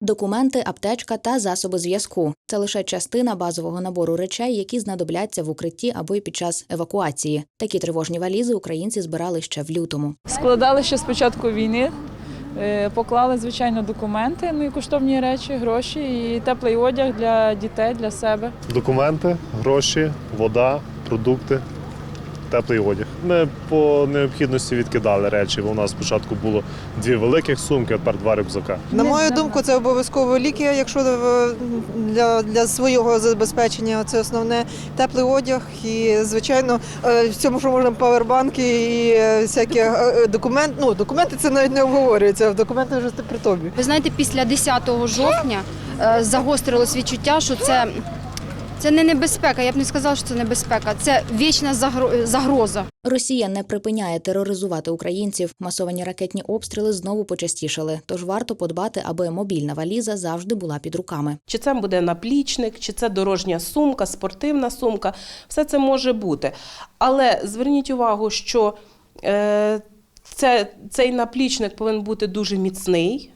Документи, аптечка та засоби зв'язку це лише частина базового набору речей, які знадобляться в укритті або й під час евакуації. Такі тривожні валізи українці збирали ще в лютому. Складали ще з початку війни. Е, Поклали, звичайно, документи, ну і коштовні речі, гроші і теплий одяг для дітей, для себе. Документи, гроші, вода, продукти, теплий одяг. Ми по необхідності відкидали речі, бо у нас спочатку було дві великих сумки, а тепер два рюкзака. На мою думку, це обов'язково ліки, якщо е, для, для свого забезпечення це основне теплий одяг і, звичайно, е, в цьому, що можна павербанки і е, всякі документи. Ну, документи це навіть не обговорюється, документи вже при тобі. Ви знаєте, після 10 жовтня загострилось відчуття, що це, це не небезпека. Я б не сказала, що це небезпека, це вічна загроза. Росія не припиняє тероризувати українців. Масовані ракетні обстріли знову почастішали. Тож варто подбати, аби мобільна валіза завжди була під руками. Чи це буде наплічник, чи це дорожня сумка, спортивна сумка, все це може бути. Але зверніть увагу, що е, це, цей наплічник повинен бути дуже міцний,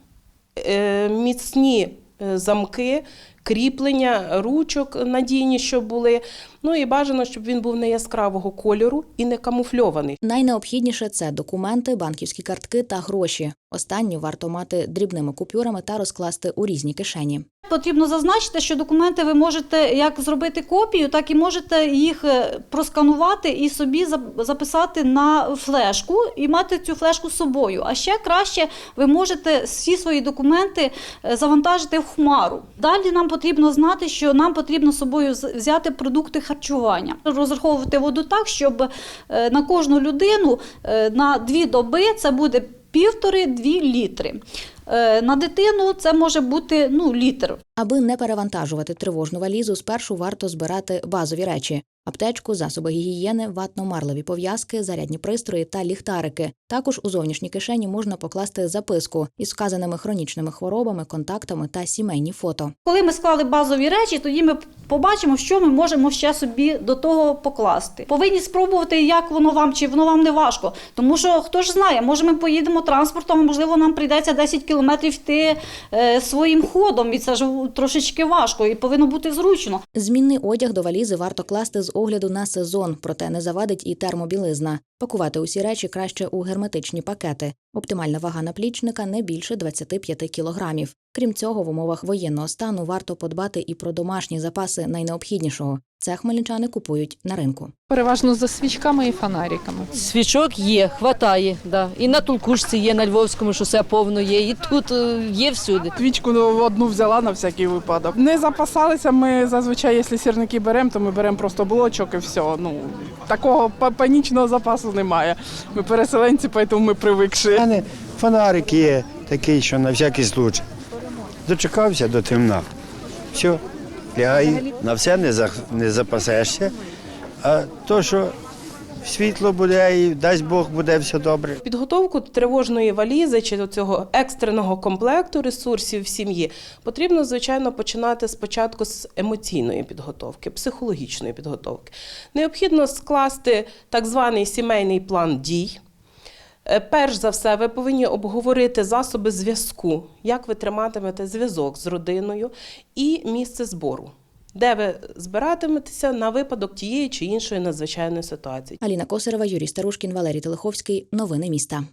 е, міцні е, замки, кріплення, ручок надійні, щоб були. Ну і бажано, щоб він був не яскравого кольору і не камуфльований. Найнеобхідніше це документи, банківські картки та гроші. Останню варто мати дрібними купюрами та розкласти у різні кишені. Потрібно зазначити, що документи ви можете як зробити копію, так і можете їх е, просканувати і собі записати на флешку і мати цю флешку з собою. А ще краще ви можете всі свої документи е, завантажити в хмару. Далі нам потрібно знати, що нам потрібно з собою взяти продукти харчування, розраховувати воду так, щоб е, на кожну людину е, на дві доби це буде півтори-дві літри. Е, На дитину це може бути ну, літр. Аби не перевантажувати тривожну валізу, спершу варто збирати базові речі: аптечку, засоби гігієни, ватно-марлеві пов'язки, зарядні пристрої та ліхтарики. Також у зовнішні кишені можна покласти записку із вказаними хронічними хворобами, контактами та сімейні фото. Коли ми склали базові речі, тоді ми побачимо, що ми можемо ще собі до того покласти. Повинні спробувати, як воно вам, чи воно вам не важко. Тому що хто ж знає, може ми поїдемо транспортом, можливо, нам прийдеться 10 кілометрів йти е, своїм ходом, і це ж трошечки важко, і повинно бути зручно. Змінний одяг до валізи варто класти з огляду на сезон, проте не завадить і термобілизна. Пакувати усі речі краще у герметичні пакети. Оптимальна вага наплічника не більше 25 кілограмів. Крім цього, в умовах воєнного стану варто подбати і про домашні запаси найнеобхіднішого. Це хмельничани купують на ринку. Переважно за свічками і фонариками. Свічок є, хватає, да. І на Толкушці є, на Львовському шосе повно є, і тут е, є всюди. Свічку ну, одну взяла на всякий випадок. Не запасалися ми зазвичай, якщо сірники беремо, то ми беремо просто блочок і все. Ну такого па- панічного запасу немає. Ми переселенці, тому ми привикші. У мене фонарик є такий, що на всякий случай. Дочекався до темна. Все, лягай, на все не запасешся. А то, що світло буде і дасть Бог, буде все добре. Підготовку тривожної валізи чи до цього екстреного комплекту ресурсів в сім'ї потрібно, звичайно, починати спочатку з емоційної підготовки, психологічної підготовки. Необхідно скласти так званий сімейний план дій. Е, Перш за все, ви повинні обговорити засоби зв'язку, як ви триматимете зв'язок з родиною і місце збору, де ви збиратиметеся на випадок тієї чи іншої надзвичайної ситуації. Аліна Косарева, Юрій Старушкін, Валерій Телеховський. Новини міста.